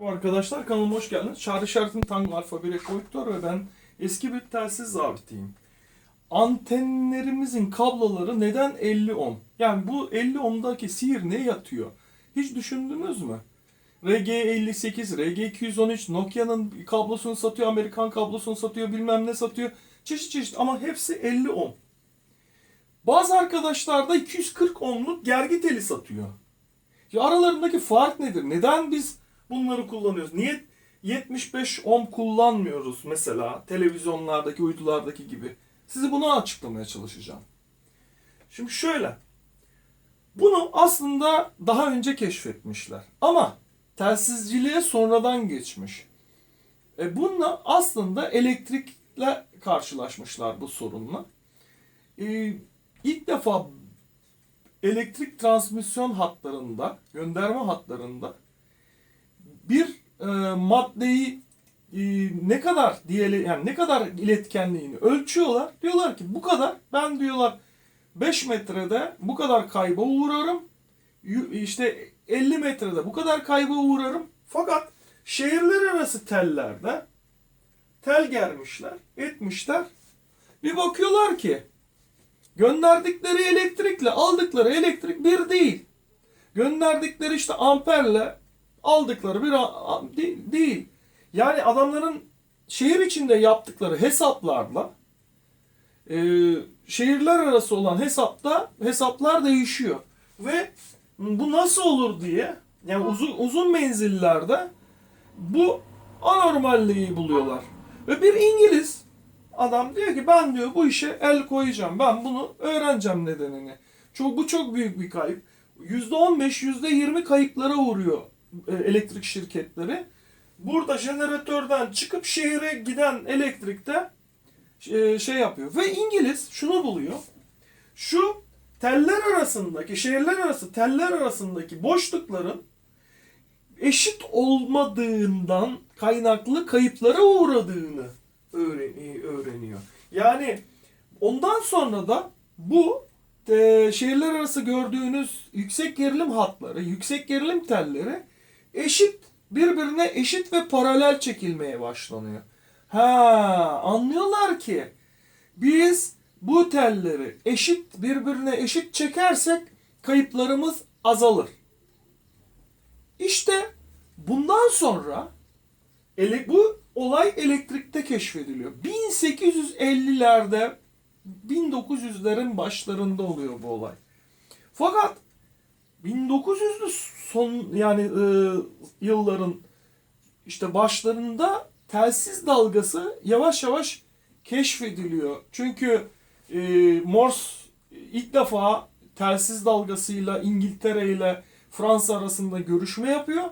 Arkadaşlar kanalıma hoş geldiniz. Çağrı işaretini Tango Alfa 1 Eko Victor ve ben eski bir telsiz zabitiyim. Antenlerimizin kabloları neden 50 ohm? Yani bu 50 ohm'daki sihir ne yatıyor? Hiç düşündünüz mü? RG58, RG213, Nokia'nın kablosunu satıyor, Amerikan kablosunu satıyor, bilmem ne satıyor. Çeşit çeşit ama hepsi 50 ohm. Bazı arkadaşlar da 240 ohmluk gergi teli satıyor. Ya aralarındaki fark nedir? Neden biz bunları kullanıyoruz? Niye 75 ohm kullanmıyoruz mesela televizyonlardaki, uydulardaki gibi? Size bunu açıklamaya çalışacağım. Şimdi şöyle. Bunu aslında daha önce keşfetmişler. Ama telsizciliğe sonradan geçmiş. E bununla aslında elektrikle karşılaşmışlar bu sorunla. E, ilk defa elektrik transmisyon hatlarında, gönderme hatlarında bir e, maddeyi e, ne kadar diyeli yani ne kadar iletkenliğini ölçüyorlar. Diyorlar ki bu kadar ben diyorlar 5 metrede bu kadar kayba uğrarım. İşte 50 metrede bu kadar kayba uğrarım. Fakat şehirler arası tellerde tel germişler, etmişler. Bir bakıyorlar ki gönderdikleri elektrikle aldıkları elektrik bir değil. Gönderdikleri işte amperle aldıkları bir değil. Yani adamların şehir içinde yaptıkları hesaplarla e, şehirler arası olan hesapta hesaplar değişiyor. Ve bu nasıl olur diye yani uzun uzun menzillerde bu anormalliği buluyorlar. Ve bir İngiliz adam diyor ki ben diyor bu işe el koyacağım. Ben bunu öğreneceğim nedenini. Çok bu çok büyük bir kayıp. %15, %20 kayıplara uğruyor elektrik şirketleri. Burada jeneratörden çıkıp şehire giden elektrikte e, şey yapıyor. Ve İngiliz şunu buluyor. Şu teller arasındaki, şehirler arası teller arasındaki boşlukların eşit olmadığından kaynaklı kayıplara uğradığını öğreni- öğreniyor. Yani ondan sonra da bu e, şehirler arası gördüğünüz yüksek gerilim hatları, yüksek gerilim telleri eşit birbirine eşit ve paralel çekilmeye başlanıyor. Ha, anlıyorlar ki biz bu telleri eşit birbirine eşit çekersek kayıplarımız azalır. İşte bundan sonra ele, bu olay elektrikte keşfediliyor. 1850'lerde 1900'lerin başlarında oluyor bu olay. Fakat 1900'lü son yani e, yılların işte başlarında telsiz dalgası yavaş yavaş keşfediliyor. Çünkü e, Morse ilk defa telsiz dalgasıyla İngiltere ile Fransa arasında görüşme yapıyor.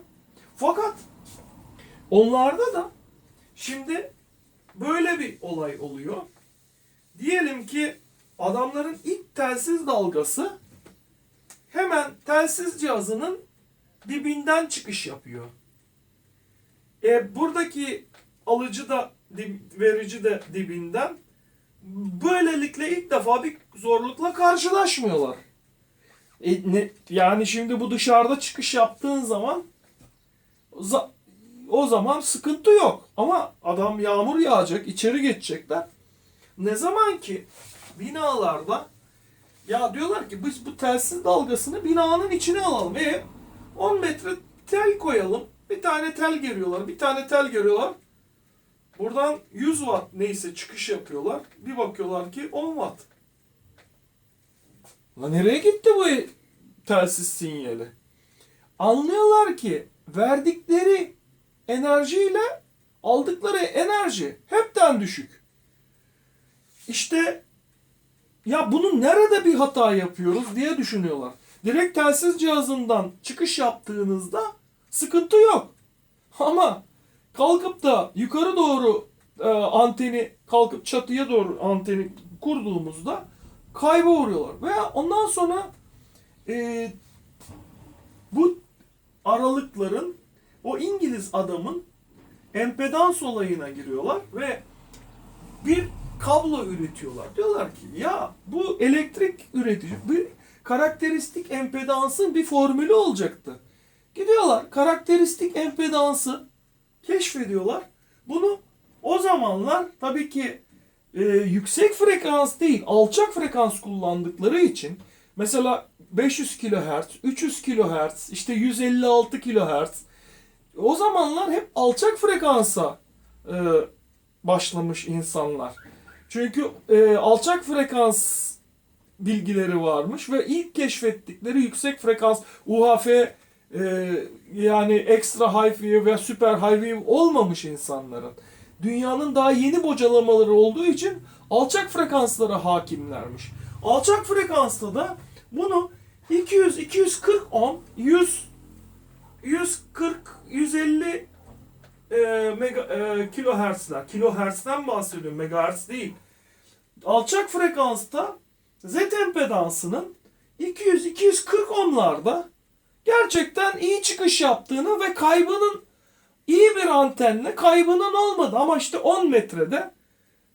Fakat onlarda da şimdi böyle bir olay oluyor. Diyelim ki adamların ilk telsiz dalgası hemen telsiz cihazının dibinden çıkış yapıyor. E, buradaki alıcı da verici de dibinden. Böylelikle ilk defa bir zorlukla karşılaşmıyorlar. E, ne, yani şimdi bu dışarıda çıkış yaptığın zaman za- o zaman sıkıntı yok. Ama adam yağmur yağacak, içeri geçecekler. Ne zaman ki binalarda ya diyorlar ki biz bu telsiz dalgasını binanın içine alalım. E 10 metre tel koyalım. Bir tane tel geriyorlar. Bir tane tel geriyorlar. Buradan 100 watt neyse çıkış yapıyorlar. Bir bakıyorlar ki 10 watt. La nereye gitti bu telsiz sinyali? Anlıyorlar ki verdikleri enerjiyle aldıkları enerji hepten düşük. İşte ya bunu nerede bir hata yapıyoruz diye düşünüyorlar. Direkt telsiz cihazından çıkış yaptığınızda sıkıntı yok. Ama kalkıp da yukarı doğru e, anteni kalkıp çatıya doğru anteni kurduğumuzda kayba uğruyorlar. Veya ondan sonra e, bu aralıkların o İngiliz adamın empedans olayına giriyorlar ve bir kablo üretiyorlar. Diyorlar ki ya bu elektrik üretici bir karakteristik empedansın bir formülü olacaktı. Gidiyorlar karakteristik empedansı keşfediyorlar. Bunu o zamanlar tabii ki e, yüksek frekans değil alçak frekans kullandıkları için mesela 500 kHz, 300 kHz, işte 156 kHz o zamanlar hep alçak frekansa e, başlamış insanlar. Çünkü e, alçak frekans bilgileri varmış ve ilk keşfettikleri yüksek frekans UHF e, yani extra high wave veya super high wave olmamış insanların. Dünyanın daha yeni bocalamaları olduğu için alçak frekanslara hakimlermiş. Alçak frekansta da bunu 200 240 ohm 100 140 150 e, mega, e, kilohertzler. Kilohertz'ten bahsediyorum. Megahertz değil. Alçak frekansta Z empedansının 200-240 ohmlarda gerçekten iyi çıkış yaptığını ve kaybının iyi bir antenle kaybının olmadı ama işte 10 metrede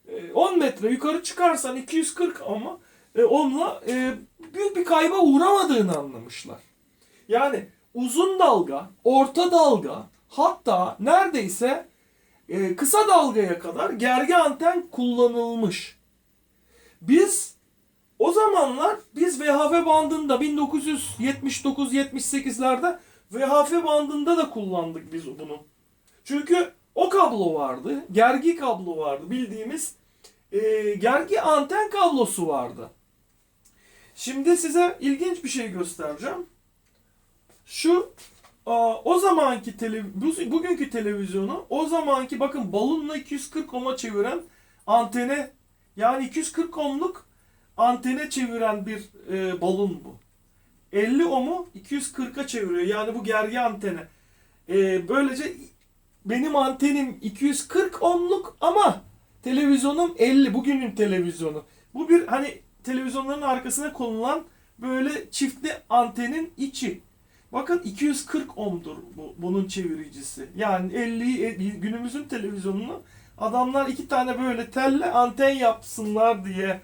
e, 10 metre yukarı çıkarsan 240 ama e, onunla e, büyük bir kayba uğramadığını anlamışlar. Yani uzun dalga, orta dalga hatta neredeyse e, kısa dalgaya kadar gergi anten kullanılmış. Biz o zamanlar biz VHF bandında 1979-78'lerde VHF bandında da kullandık biz bunu. Çünkü o kablo vardı. Gergi kablo vardı. Bildiğimiz e, gergi anten kablosu vardı. Şimdi size ilginç bir şey göstereceğim. Şu aa, o zamanki tele, bu- bugünkü televizyonu o zamanki bakın balonla 240 ohm'a çeviren antene yani 240 ohm'luk antene çeviren bir e, balon bu. 50 ohm'u 240'a çeviriyor. Yani bu gergi antene. E, böylece benim antenim 240 ohm'luk ama televizyonum 50. Bugünün televizyonu. Bu bir hani televizyonların arkasına konulan böyle çiftli antenin içi. Bakın 240 ohm'dur bu, bunun çeviricisi. Yani 50 günümüzün televizyonunu adamlar iki tane böyle telle anten yapsınlar diye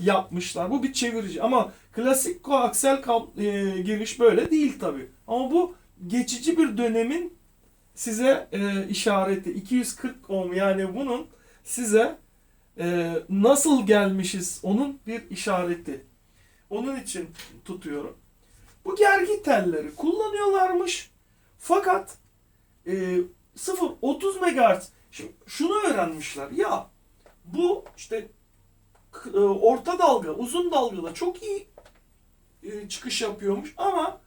yapmışlar. Bu bir çevirici ama klasik koaksiyel kab- e, giriş böyle değil tabi. Ama bu geçici bir dönemin size e, işareti 240 ohm yani bunun size e, nasıl gelmişiz onun bir işareti. Onun için tutuyorum. Bu gergi telleri kullanıyorlarmış. Fakat e, 0-30 MHz şimdi şunu öğrenmişler. Ya bu işte e, orta dalga, uzun dalgada çok iyi e, çıkış yapıyormuş ama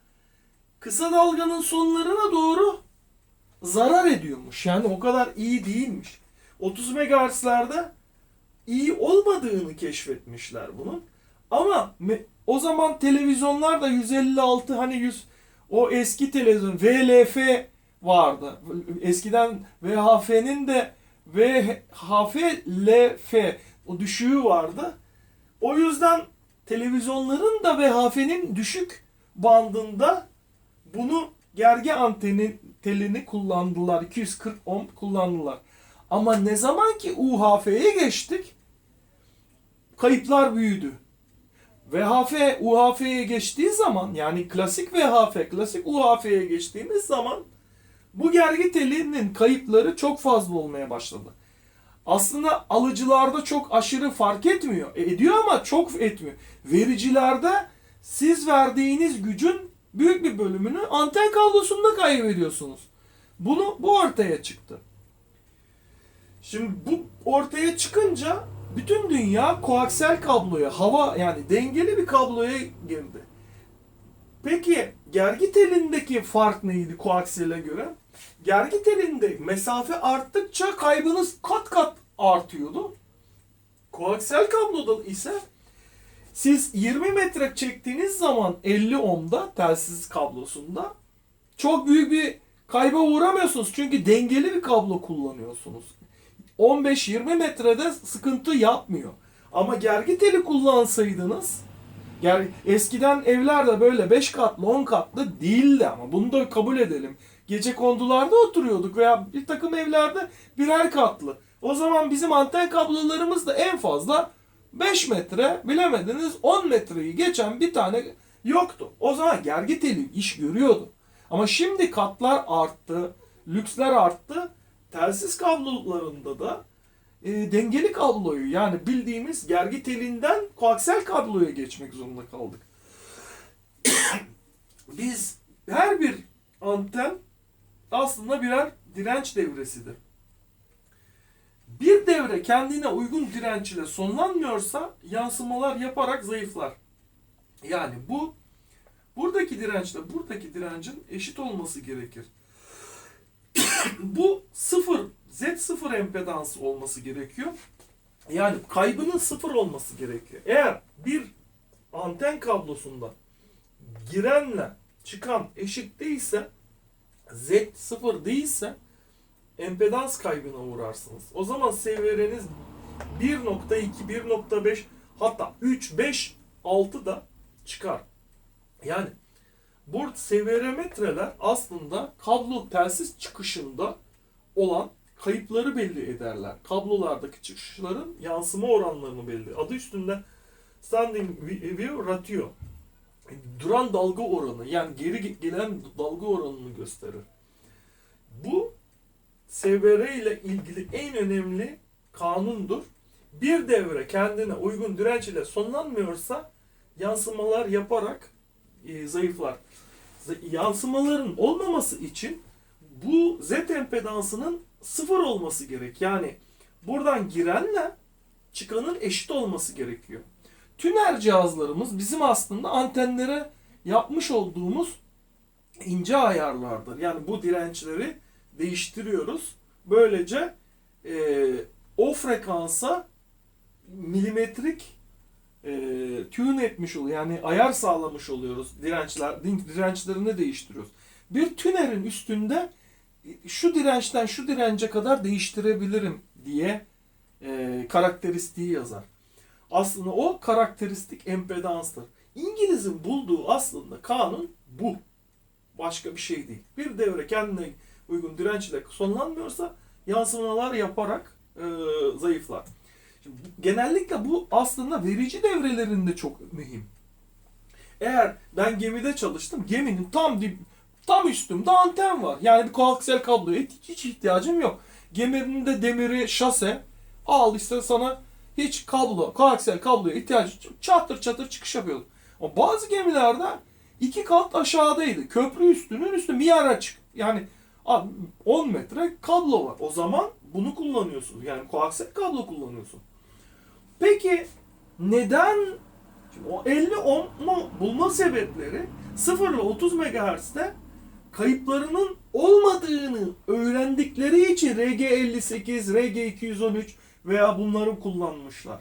kısa dalganın sonlarına doğru zarar ediyormuş. Yani o kadar iyi değilmiş. 30 MHz'lerde iyi olmadığını keşfetmişler bunun. Ama o zaman televizyonlar da 156 hani 100 o eski televizyon VLF vardı. Eskiden VHF'nin de VHF LF o düşüğü vardı. O yüzden televizyonların da VHF'nin düşük bandında bunu gergi antenin telini kullandılar. 240 ohm kullandılar. Ama ne zaman ki UHF'ye geçtik kayıplar büyüdü. VHF UHF'ye geçtiği zaman yani klasik VHF, klasik UHF'ye geçtiğimiz zaman bu gergi telinin kayıpları çok fazla olmaya başladı. Aslında alıcılarda çok aşırı fark etmiyor. E, ediyor ama çok etmiyor. Vericilerde siz verdiğiniz gücün büyük bir bölümünü anten kablosunda kaybediyorsunuz. Bunu bu ortaya çıktı. Şimdi bu ortaya çıkınca bütün dünya koaksiyel kabloya, hava yani dengeli bir kabloya girdi. Peki gergi telindeki fark neydi koaksiyele göre? Gergi telinde mesafe arttıkça kaybınız kat kat artıyordu. Koaksiyel kabloda ise siz 20 metre çektiğiniz zaman 50 ohm'da telsiz kablosunda çok büyük bir kayba uğramıyorsunuz. Çünkü dengeli bir kablo kullanıyorsunuz. 15-20 metrede sıkıntı yapmıyor. Ama gergi teli kullansaydınız yani eskiden evlerde böyle 5 katlı 10 katlı değildi ama bunu da kabul edelim. Gece kondularda oturuyorduk veya bir takım evlerde birer katlı. O zaman bizim anten kablolarımız da en fazla 5 metre bilemediniz 10 metreyi geçen bir tane yoktu. O zaman gergi teli iş görüyordu. Ama şimdi katlar arttı, lüksler arttı. Telsiz kablolarında da e, dengeli kabloyu yani bildiğimiz gergi telinden koaksiyel kabloya geçmek zorunda kaldık. Biz her bir anten aslında birer direnç devresidir. Bir devre kendine uygun direnç ile sonlanmıyorsa yansımalar yaparak zayıflar. Yani bu buradaki dirençle buradaki direncin eşit olması gerekir. bu sıfır Z0 empedans olması gerekiyor. Yani kaybının sıfır olması gerekiyor. Eğer bir anten kablosunda girenle çıkan eşit değilse Z sıfır değilse empedans kaybına uğrarsınız. O zaman seviyeleriniz 1.2, 1.5 hatta 3, 5, 6 da çıkar. Yani bu seviyemetreler aslında kablo telsiz çıkışında olan kayıpları belli ederler. Kablolardaki çıkışların yansıma oranlarını belli. Adı üstünde standing wave ratio. Duran dalga oranı yani geri gelen dalga oranını gösterir. Bu SVR ile ilgili en önemli kanundur. Bir devre kendine uygun direnç ile sonlanmıyorsa yansımalar yaparak e, zayıflar. Yansımaların olmaması için bu Z empedansının sıfır olması gerek. Yani buradan girenle çıkanın eşit olması gerekiyor. Tüner cihazlarımız bizim aslında antenlere yapmış olduğumuz ince ayarlardır. Yani bu dirençleri değiştiriyoruz. Böylece e, o frekansa milimetrik e, tune etmiş oluyor. Yani ayar sağlamış oluyoruz. Dirençler, dirençlerini değiştiriyoruz. Bir tünerin üstünde şu dirençten şu dirence kadar değiştirebilirim diye e, karakteristiği yazar. Aslında o karakteristik empedanstır. İngiliz'in bulduğu aslında kanun bu. Başka bir şey değil. Bir devre kendine uygun direnç ile sonlanmıyorsa yansımalar yaparak e, zayıflar. Şimdi, genellikle bu aslında verici devrelerinde çok mühim. Eğer ben gemide çalıştım, geminin tam dip, tam üstümde anten var. Yani bir koaksiyel kabloya hiç ihtiyacım yok. Geminin de demiri şase al işte sana hiç kablo, koaksiyel kabloya ihtiyacı çatır çatır çıkış yapıyordum. Ama bazı gemilerde iki kat aşağıdaydı. Köprü üstünün üstü bir ara çık. Yani abi 10 metre kablo var. O zaman bunu kullanıyorsun. Yani koaksiyel kablo kullanıyorsun. Peki neden şimdi o 50 ohm'u bulma sebepleri 0 ile 30 MHz'de kayıplarının olmadığını öğrendikleri için RG58, RG213 veya bunları kullanmışlar.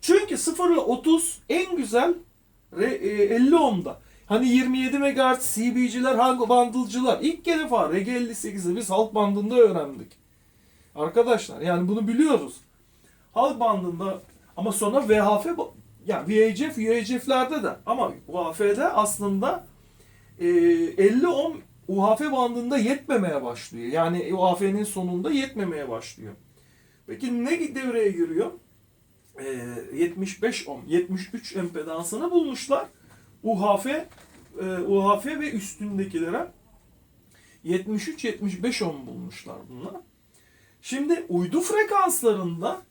Çünkü 0 ile 30 en güzel re- e, 50 ohm'da. Hani 27 MHz CB'ciler, hangi bandılcılar ilk defa RG58'i biz halk bandında öğrendik. Arkadaşlar yani bunu biliyoruz. Halk bandında ama sonra VHF ba- ya VHF, UHF'lerde de ama UHF'de aslında e, 50 ohm UHF bandında yetmemeye başlıyor. Yani UHF'nin sonunda yetmemeye başlıyor. Peki ne devreye giriyor? E, 75 ohm, 73 empedansını bulmuşlar. UHF, e, UHF ve üstündekilere 73-75 ohm bulmuşlar bunlar. Şimdi uydu frekanslarında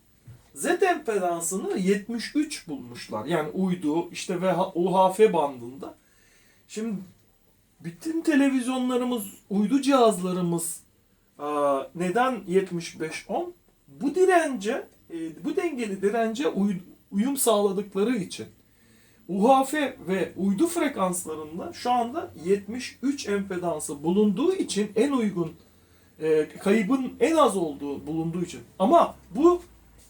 Z empedansını 73 bulmuşlar. Yani uydu işte ve UHF bandında. Şimdi bütün televizyonlarımız, uydu cihazlarımız neden 75 ohm? Bu dirence, bu dengeli dirence uy- uyum sağladıkları için. UHF ve uydu frekanslarında şu anda 73 empedansı bulunduğu için en uygun e, kaybın en az olduğu bulunduğu için. Ama bu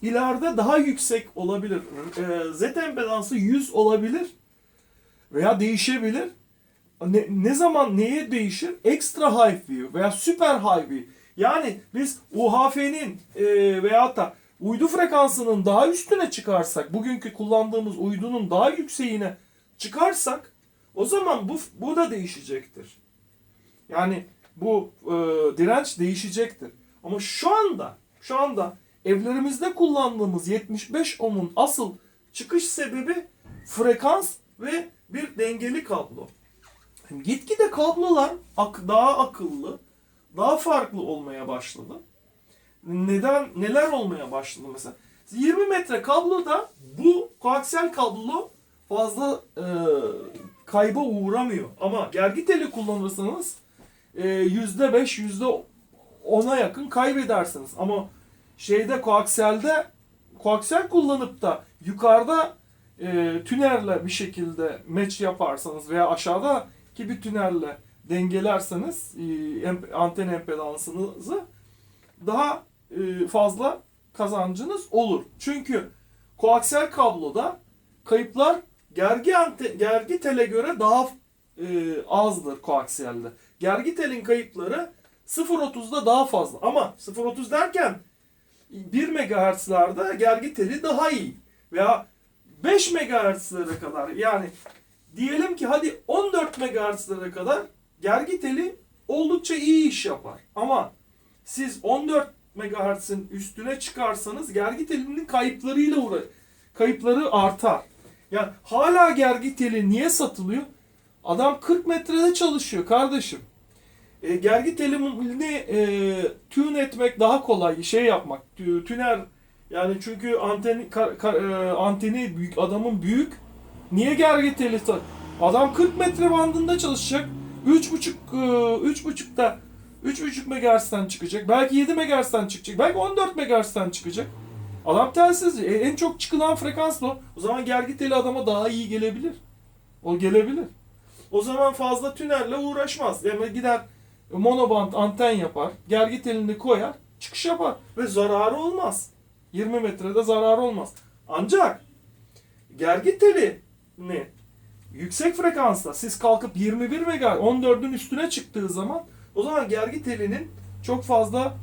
ileride daha yüksek olabilir. E, Z empedansı 100 olabilir veya değişebilir. Ne, ne zaman neye değişir? Extra high view veya super high view. Yani biz UHF'nin e, veyahut da uydu frekansının daha üstüne çıkarsak, bugünkü kullandığımız uydunun daha yükseğine çıkarsak o zaman bu, bu da değişecektir. Yani bu e, direnç değişecektir. Ama şu anda şu anda evlerimizde kullandığımız 75 ohm'un asıl çıkış sebebi frekans ve bir dengeli kablo. Gitgide kablolar daha akıllı, daha farklı olmaya başladı. Neden neler olmaya başladı mesela? 20 metre kabloda bu koaksiyel kablo fazla e, kayba uğramıyor. Ama gergi teli kullanırsanız e, %5, %10'a yakın kaybedersiniz. Ama şeyde koaksiyelde koaksiyel kullanıp da yukarıda e, tünerle bir şekilde match yaparsanız veya aşağıdaki bir tünerle dengelerseniz e, anten empedansınızı daha e, fazla kazancınız olur. Çünkü koaksiyel kabloda kayıplar gergi ante, gergi tele göre daha e, azdır koaksiyelde. Gergi telin kayıpları 0.30'da daha fazla. Ama 0.30 derken 1 MHz'lerde gergi teli daha iyi. Veya 5 MHz'lere kadar yani diyelim ki hadi 14 MHz'lere kadar gergi teli oldukça iyi iş yapar. Ama siz 14 MHz'in üstüne çıkarsanız gergi telinin kayıplarıyla uğra kayıpları artar. Yani hala gergi teli niye satılıyor? Adam 40 metrede çalışıyor kardeşim. E, gergi telini e, tune etmek daha kolay. Şey yapmak, tü- tüner yani çünkü anteni ka- ka- e, anteni büyük adamın büyük. Niye gergi teli Adam 40 metre bandında çalışacak. 3.5 e, 3.5'da 3.5 MHz'den çıkacak. Belki 7 MHz'den çıkacak. Belki 14 MHz'den çıkacak. Adam telsizci. E, en çok çıkılan frekans o. O zaman gergi teli adama daha iyi gelebilir. O gelebilir. O zaman fazla tünerle uğraşmaz. Yani gider monoband anten yapar. Gergi telini koyar. Çıkış yapar. Ve zararı olmaz. 20 metrede zararı olmaz. Ancak gergi teli ne? Yüksek frekansta siz kalkıp 21 MHz 14'ün üstüne çıktığı zaman o zaman gergi telinin çok fazla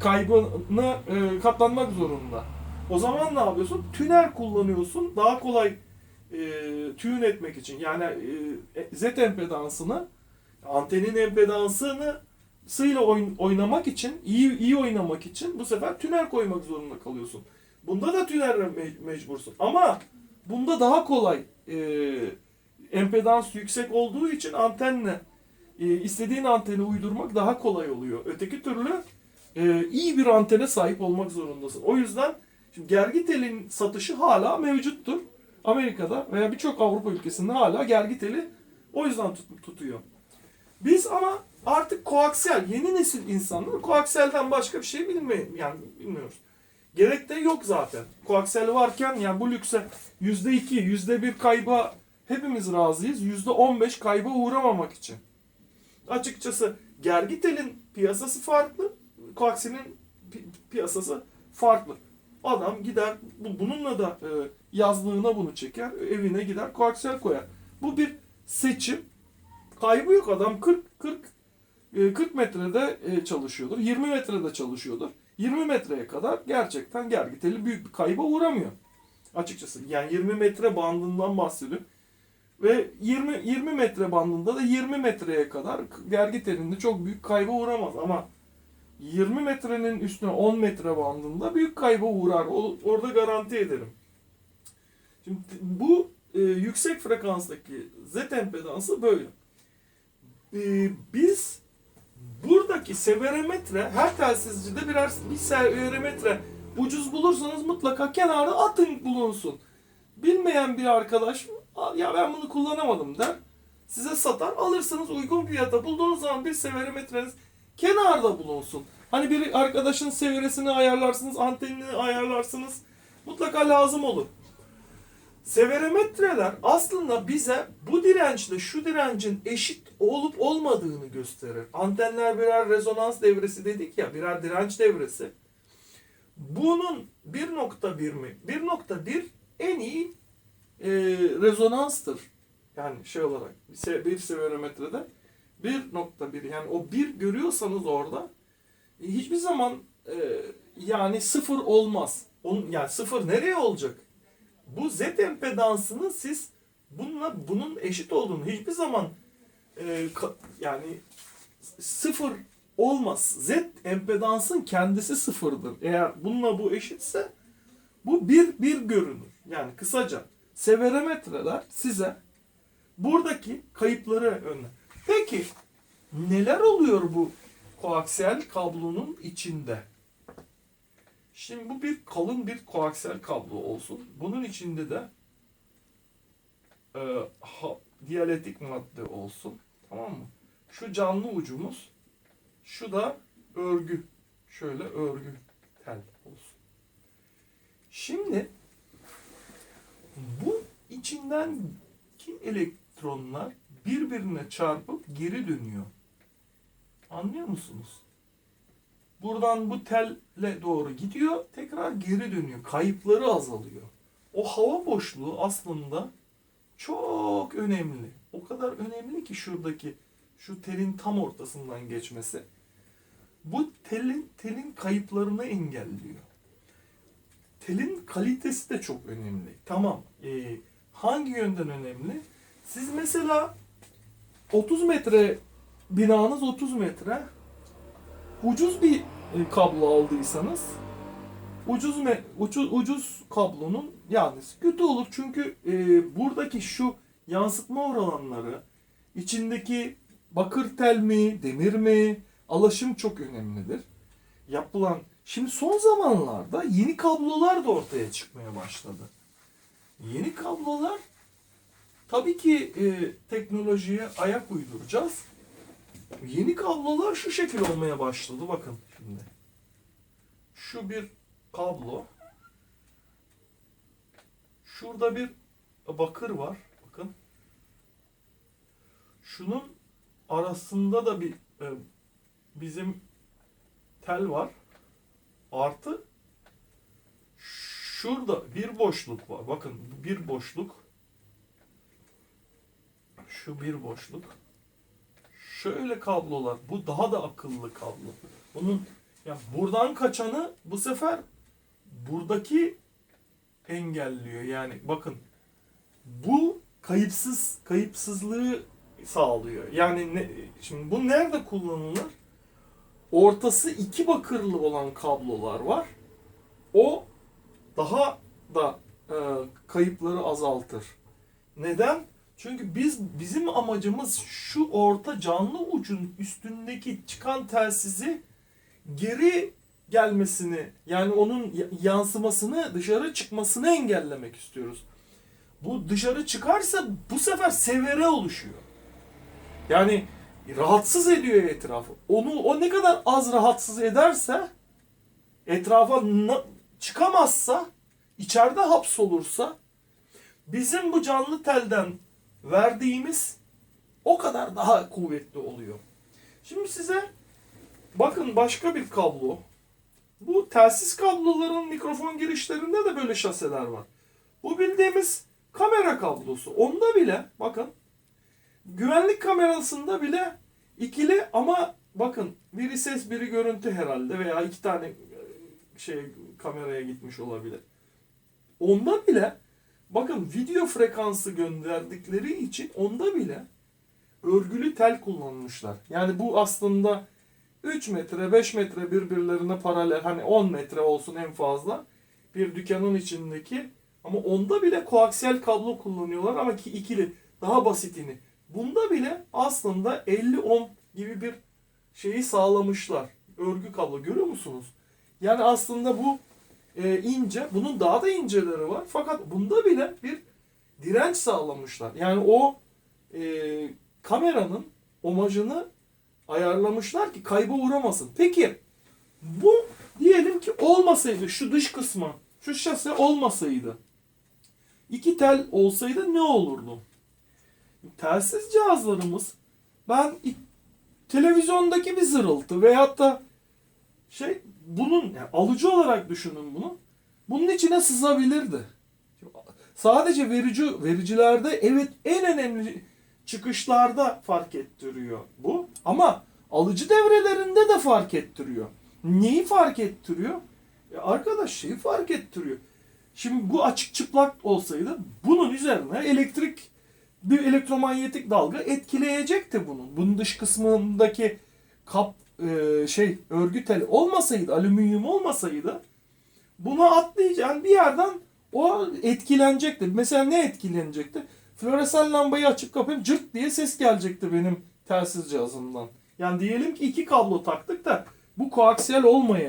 kaybına e, katlanmak zorunda. O zaman ne yapıyorsun? Tüner kullanıyorsun. Daha kolay e, tune etmek için. Yani e, Z empedansını antenin empedansını sıyla oyn- oynamak için, iyi iyi oynamak için bu sefer tüner koymak zorunda kalıyorsun. Bunda da tüner me- mecbursun. Ama bunda daha kolay e, empedans yüksek olduğu için antenle e, istediğin anteni uydurmak daha kolay oluyor. Öteki türlü e, iyi bir antene sahip olmak zorundasın. O yüzden şimdi gergi telin satışı hala mevcuttur. Amerika'da veya birçok Avrupa ülkesinde hala gergi teli o yüzden tut- tutuyor. Biz ama artık koaksiyel, yeni nesil insanlar koaksiyelden başka bir şey bilmiyor, yani bilmiyoruz. Gerek de yok zaten. Koaksiyel varken yani bu lükse yüzde iki, yüzde bir kayba hepimiz razıyız. Yüzde on beş kayba uğramamak için. Açıkçası gergi telin piyasası farklı, koaksiyelin pi- piyasası farklı. Adam gider bu- bununla da e, yazlığına bunu çeker, evine gider koaksiyel koyar. Bu bir seçim. Kaybı yok adam 40 40 e, 40 metrede e, çalışıyordur. 20 metrede çalışıyordur. 20 metreye kadar gerçekten gergi teli büyük bir kayba uğramıyor. Açıkçası yani 20 metre bandından bahsediyorum. Ve 20 20 metre bandında da 20 metreye kadar gergi telinde çok büyük kayba uğramaz ama 20 metrenin üstüne 10 metre bandında büyük kayba uğrar. O- orada garanti ederim. Şimdi bu e, yüksek frekanstaki Z empedansı böyle. E, biz buradaki severometre her telsizcide birer bir severometre ucuz bulursanız mutlaka kenara atın bulunsun. Bilmeyen bir arkadaş "Aa, ya ben bunu kullanamadım der. Size satar alırsınız uygun fiyata bulduğunuz zaman bir severometreniz kenarda bulunsun. Hani bir arkadaşın severesini ayarlarsınız, antenini ayarlarsınız. Mutlaka lazım olur. Severometreler aslında bize bu dirençle şu direncin eşit olup olmadığını gösterir. Antenler birer rezonans devresi dedik ya, birer direnç devresi. Bunun 1.1 mi? 1.1 en iyi e, rezonanstır. Yani şey olarak bir, se- bir severometrede 1.1 yani o 1 görüyorsanız orada e, hiçbir zaman e, yani sıfır olmaz. Onun, yani sıfır nereye olacak? Bu Z empedansını siz bununla bunun eşit olduğunu hiçbir zaman e, ka- yani sıfır olmaz. Z empedansın kendisi sıfırdır. Eğer bununla bu eşitse bu bir bir görünür. Yani kısaca severometreler size buradaki kayıpları önler. Peki neler oluyor bu koaksiyel kablonun içinde? Şimdi bu bir kalın bir koaksiyel kablo olsun. Bunun içinde de e, ha, diyaletik madde olsun. Tamam mı? Şu canlı ucumuz, şu da örgü. Şöyle örgü tel olsun. Şimdi bu içinden ki elektronlar birbirine çarpıp geri dönüyor. Anlıyor musunuz? Buradan bu telle doğru gidiyor, tekrar geri dönüyor. Kayıpları azalıyor. O hava boşluğu aslında çok önemli. O kadar önemli ki şuradaki şu telin tam ortasından geçmesi. Bu telin telin kayıplarını engelliyor. Telin kalitesi de çok önemli. Tamam. ee, hangi yönden önemli? Siz mesela 30 metre binanız 30 metre ucuz bir e, kablo aldıysanız ucuz me, ucuz, ucuz kablonun yani kötü olur çünkü e, buradaki şu yansıtma oranları içindeki bakır tel mi demir mi alaşım çok önemlidir. Yapılan şimdi son zamanlarda yeni kablolar da ortaya çıkmaya başladı. Yeni kablolar tabii ki e, teknolojiye ayak uyduracağız. Yeni kablolar şu şekil olmaya başladı bakın şimdi. Şu bir kablo. Şurada bir bakır var. Bakın. Şunun arasında da bir e, bizim tel var. Artı şurada bir boşluk var. Bakın bir boşluk. Şu bir boşluk. Şöyle kablolar. Bu daha da akıllı kablo. Bunun ya buradan kaçanı bu sefer buradaki engelliyor. Yani bakın bu kayıpsız kayıpsızlığı sağlıyor. Yani ne, şimdi bu nerede kullanılır? Ortası iki bakırlı olan kablolar var. Daha da e, kayıpları azaltır. Neden? Çünkü biz bizim amacımız şu orta canlı ucun üstündeki çıkan telsizi geri gelmesini yani onun yansımasını dışarı çıkmasını engellemek istiyoruz. Bu dışarı çıkarsa bu sefer severe oluşuyor. Yani rahatsız ediyor etrafı. Onu o ne kadar az rahatsız ederse etrafa çıkamazsa içeride hapsolursa bizim bu canlı telden verdiğimiz o kadar daha kuvvetli oluyor. Şimdi size bakın başka bir kablo. Bu telsiz kabloların mikrofon girişlerinde de böyle şaseler var. Bu bildiğimiz kamera kablosu. Onda bile bakın güvenlik kamerasında bile ikili ama bakın biri ses biri görüntü herhalde veya iki tane şey kameraya gitmiş olabilir. Onda bile bakın video frekansı gönderdikleri için onda bile örgülü tel kullanmışlar. Yani bu aslında 3 metre 5 metre birbirlerine paralel hani 10 metre olsun en fazla bir dükkanın içindeki ama onda bile koaksiyel kablo kullanıyorlar ama ki ikili daha basitini. Bunda bile aslında 50 ohm gibi bir şeyi sağlamışlar. Örgü kablo görüyor musunuz? Yani aslında bu e, ince. Bunun daha da inceleri var. Fakat bunda bile bir direnç sağlamışlar. Yani o e, kameranın omajını ayarlamışlar ki kayba uğramasın. Peki bu diyelim ki olmasaydı şu dış kısmı, şu şase olmasaydı, iki tel olsaydı ne olurdu? Telsiz cihazlarımız ben televizyondaki bir zırıltı veyahut da şey bunun yani alıcı olarak düşünün bunu. Bunun içine sızabilirdi. Sadece verici vericilerde evet en önemli çıkışlarda fark ettiriyor bu. Ama alıcı devrelerinde de fark ettiriyor. Neyi fark ettiriyor? E arkadaş şeyi fark ettiriyor. Şimdi bu açık çıplak olsaydı bunun üzerine elektrik bir elektromanyetik dalga etkileyecekti bunun. Bunun dış kısmındaki kap e, şey örgü teli olmasaydı, alüminyum olmasaydı buna atlayacağın bir yerden o etkilenecekti. Mesela ne etkilenecekti? Floresan lambayı açıp kapayıp cırt diye ses gelecekti benim telsiz cihazından. Yani diyelim ki iki kablo taktık da bu koaksiyel olmayaydı.